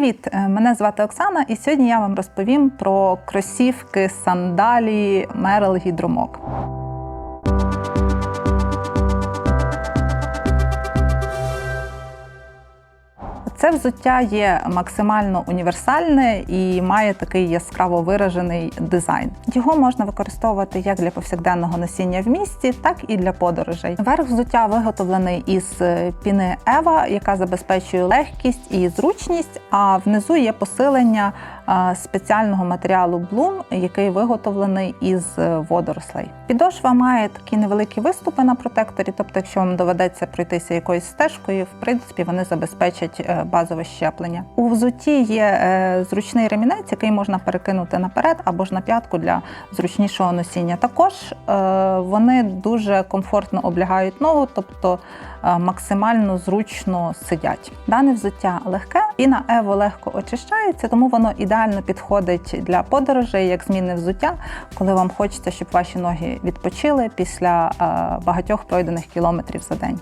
Привіт! Е, Мене звати Оксана, і сьогодні я вам розповім про кросівки сандалії мерл Гідромок. Це взуття є максимально універсальне і має такий яскраво виражений дизайн. Його можна використовувати як для повсякденного носіння в місті, так і для подорожей. Верх взуття виготовлений із е, піни Ева, яка забезпечує легкість і зручність. А внизу є посилення спеціального матеріалу Bloom, який виготовлений із е, водорослей. Підошва має такі невеликі виступи на протекторі, тобто, якщо вам доведеться пройтися якоюсь стежкою, в принципі, вони забезпечать е, базове щеплення. У взутті є е, зручний ремінець, який можна перекинути наперед або ж на п'ятку для зручнішого носіння. Також вони дуже комфортно облягають ногу, тобто максимально зручно сидять. Дане взуття легке, піна Ево легко очищається, тому воно ідеально підходить для подорожей як зміни взуття, коли вам хочеться, щоб ваші ноги відпочили після е, багатьох пройдених кілометрів за день.